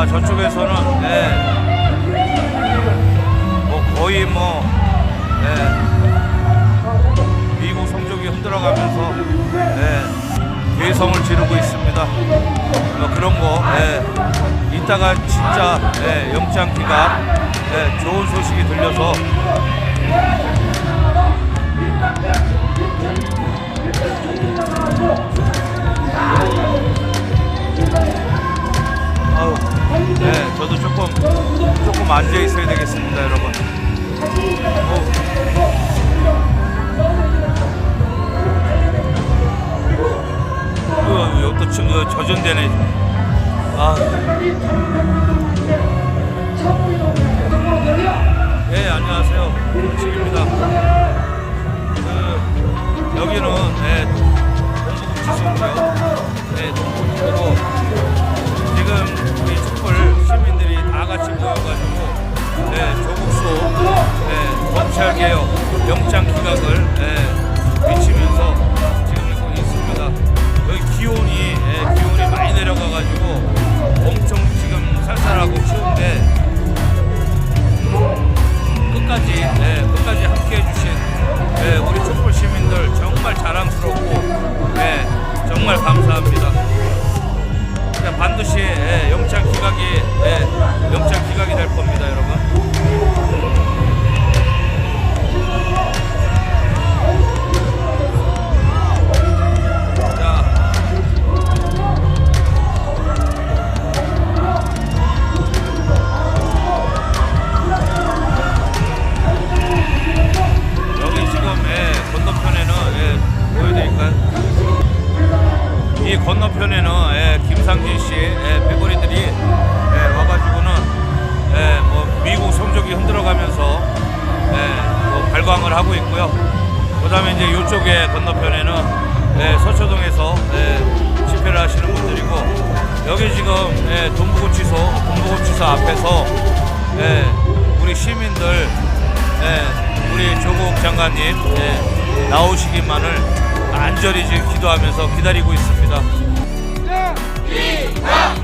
자 저쪽에서는 예, 뭐 거의 뭐 예, 미국 성적이 흔들어가면서 예, 괴성을 지르고 있습니다. 뭐 그런 거 예, 이따가 진짜 예, 영장 기간 예, 좋은 소식이 들려서 저도 조금 조금 앉아 있어야 되겠습니다, 여러분. 어, 저- 어, 저전되네. 아. 네, 안녕하세요. 지입니다 그, 여기는 네, 동부구치소고요. 네, 동부구치소고 지금 우리 시민들이 다 같이 모여가지고 네, 조국소 네, 검찰개혁 영장 기각을 네, 외치면서 지금 있고 있습니다. 여기 기온이 네, 기온이 많이 내려가가지고 엄청 지금 쌀쌀하고 추운데 끝까지 네, 끝까지 함께 해 주신 네, 우리 촛불 시민들 정말 자랑스럽고 네, 정말 감사합니다. 반드시 예, 영장 기각이 예, 영장 기각이 될 겁니다, 여러분. 예, 건너편에는 예, 보여드릴까요? 이 건너편에는 예, 김상진 씨 예, 배거리들이 예, 와가지고는 예, 뭐 미국 성적이 흔들어가면서 예, 뭐 발광을 하고 있고요. 그다음에 이제 이쪽에 건너편에는 예, 서초동에서 예, 집회를 하시는 분들이고 여기 지금 예, 동부구치소 동부구치소 앞에서 예, 우리 시민들 예, 우리 조국 장관님 예, 나오시기만을 간절히 지금 기도하면서 기다리고 있습니다. 우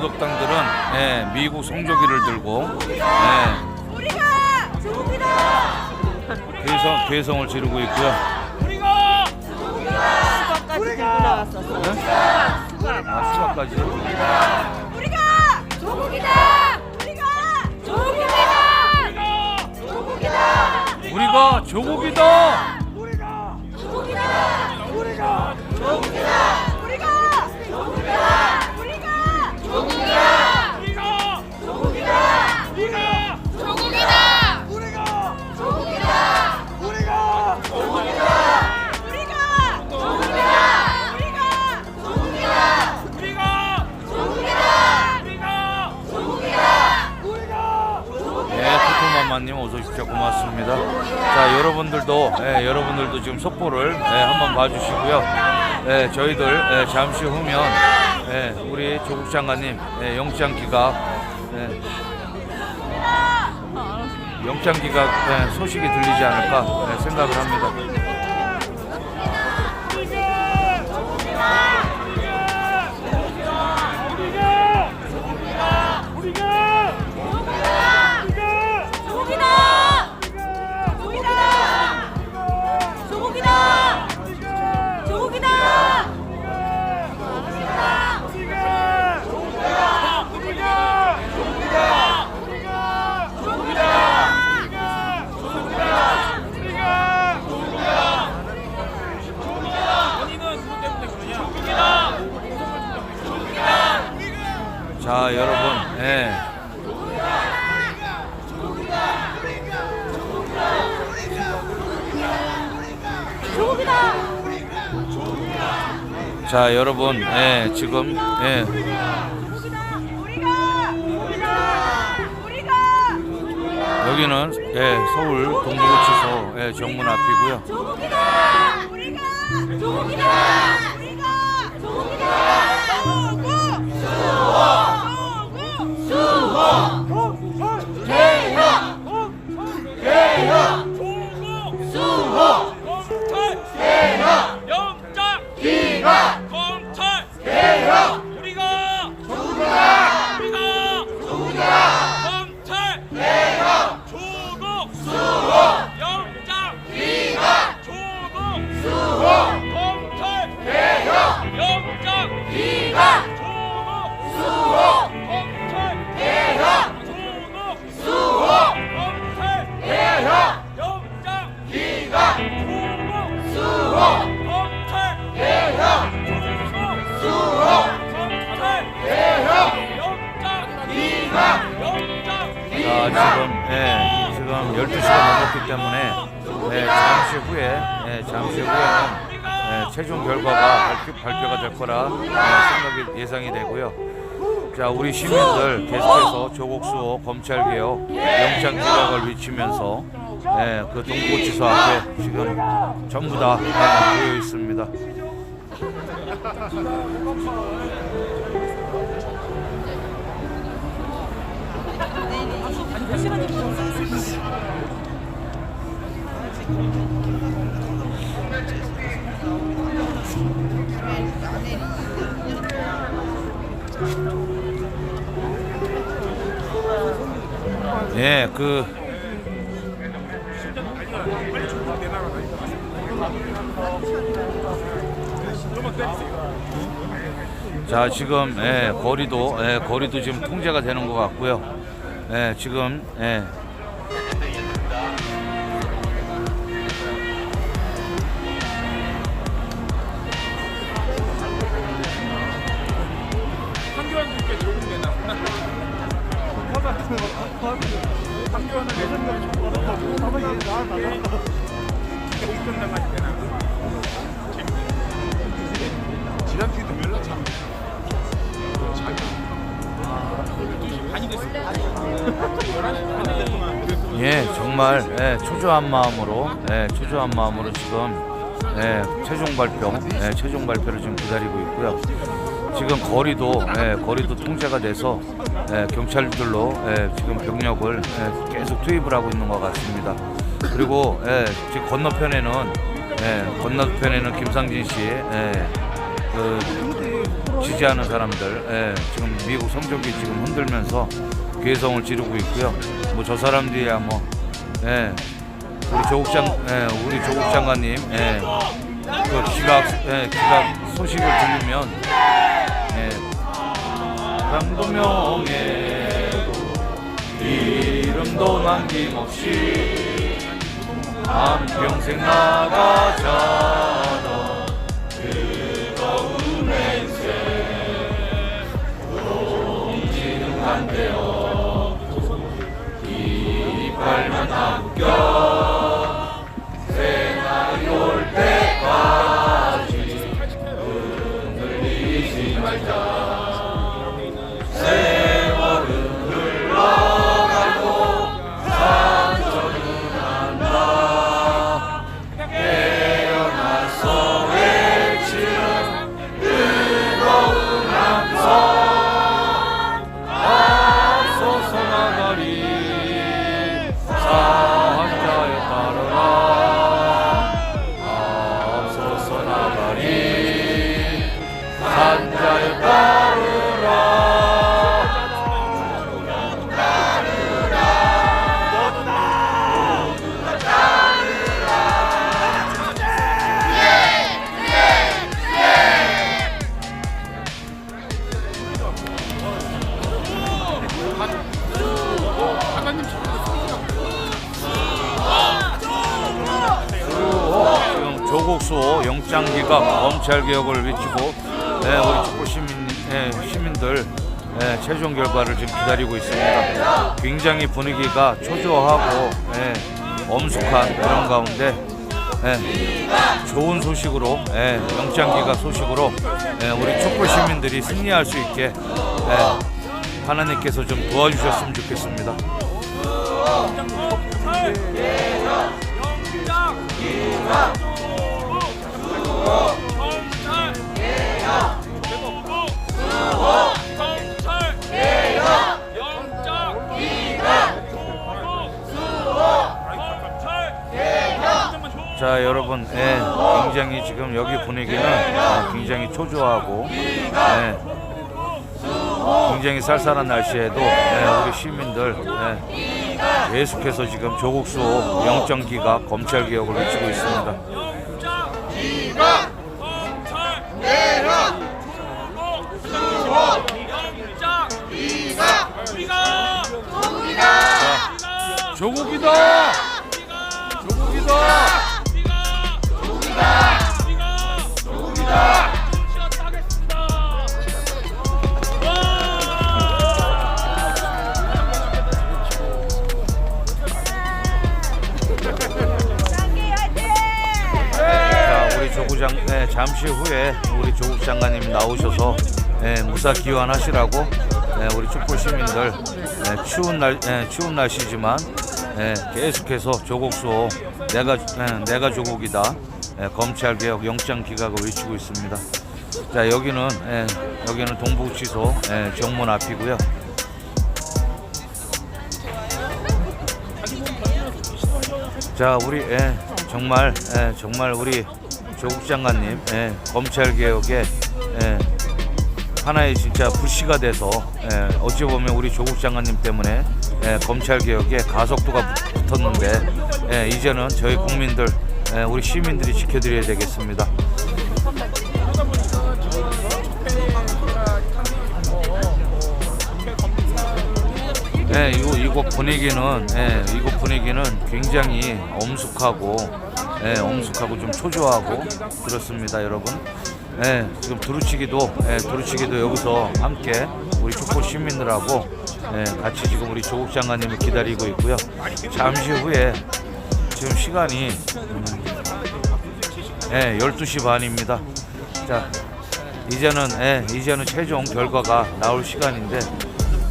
예, 모독당들은 예, 미국 성조기를 들고 예. 괴성, 괴성을 지르고 있고요. 수박까지 들고 나왔었어. 아, 수박까지. 우리가 조국이다. 우리가 조국이다. 조국이다. 우리가 조국이다. 마마님 어서 오십시오. 고맙습니다. 자, 여러분들도 예, 여러분들도 지금 속보를 예, 한번 봐주시고요. 예, 저희들 예, 잠시 후면 예, 우리 조국 장관님 예, 영장 기각 예, 영장 기각 예, 소식이 들리지 않을까 예, 생각을 합니다. 자 여러분 예, 지금 예, 여기는 예, 서울 동부구치소 예, 정문 앞이고요. 조국이다! 우리가 조국이다! 조국이다! 조국 최종 결과가 발표, 발표가 될 거라 예, 생각이 예상이 되고요. 자 우리 시민들 계속해서 조국 수호 검찰 개혁 영장 기각을 외치면서 예, 그 동부지소 앞에 지금 전부 다 예, 모여 있습니다. 예, 그 자 지금 예, 거리도 예, 거리도 지금 통제가 되는 것 같고요. 예, 지금 예, 예, 정말 예, 초조한 마음으로 예, 초조한 마음으로 지금 예, 최종 발표, 예, 최종 발표를 지금 기다리고 있고요. 지금 거리도 예, 거리도 통제가 돼서 예, 경찰들로 예, 지금 병력을 예, 계속 투입을 하고 있는 것 같습니다. 그리고 예, 지금 건너편에는 예, 건너편에는 김상진 씨, 예, 그 지지하는 사람들 예, 지금 미국 성적이 지금 흔들면서 괴성을 지르고 있고요. 뭐 저 사람들이야 뭐 예, 우리 조국 장 예, 우리 조국 장관님 예, 그 기각 예, 기각 소식을 들으면 예, 강도명에 이름도 남김없이 한평생 나가자 동지는 간대어 이빨만 남겨 기각 검찰 개혁을 외치고 예, 우리 축구 시민 예, 시민들 예, 최종 결과를 지금 기다리고 있습니다. 굉장히 분위기가 초조하고 예, 엄숙한 그런 가운데 예, 좋은 소식으로 예, 영장 기각 소식으로 예, 우리 촛불 시민들이 승리할 수 있게 예, 하나님께서 좀 도와주셨으면 좋겠습니다. 영장 자 여러분 예, 굉장히 지금 여기 분위기는 아, 굉장히 초조하고 예, 굉장히 쌀쌀한 날씨에도 예, 우리 시민들 예, 계속해서 지금 조국 수호 영장 기각 검찰 개혁을 외치고 있습니다. 조국이다 조국이다! 조국이다! 자, 우리 조국 장 네, 잠시 후에 우리 조국 장관님 나오셔서 네, 무사 기원하시라고 네, 우리 촛불 시민들 네, 추운 날 네, 추운 날씨지만 네, 계속해서 조국 수호 내가 네, 내가 조국이다 네, 검찰 개혁 영장 기각을 외치고 있습니다. 자 여기는 네, 여기는 동북지소 네, 정문 앞이고요. 자 우리 예, 정말 예, 정말 우리 조국 장관님 예, 검찰 개혁에 예, 하나의 진짜 불씨가 돼서 예, 어찌 보면 우리 조국 장관님 때문에 예, 검찰 개혁에 가속도가 붙- 붙었는데 예, 이제는 저희 국민들 예, 우리 시민들이 지켜드려야 되겠습니다. 네, 이곳, 이곳 분위기는 예, 이곳 분위기는 굉장히 엄숙하고 예, 엄숙하고 좀 초조하고 그렇습니다, 여러분. 예, 지금 두루치기도 예, 두루치기도 여기서 함께 우리 촛불 시민들하고 예, 같이 지금 우리 조국 장관님을 기다리고 있고요. 잠시 후에 지금 시간이 음, 예, 12시 반입니다. 자, 이제는 예, 이제는 최종 결과가 나올 시간인데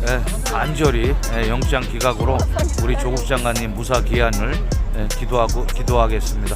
예, 간절히 예, 영장 기각으로 우리 조국 장관님 무사 기한을 예, 기도하고 기도하겠습니다.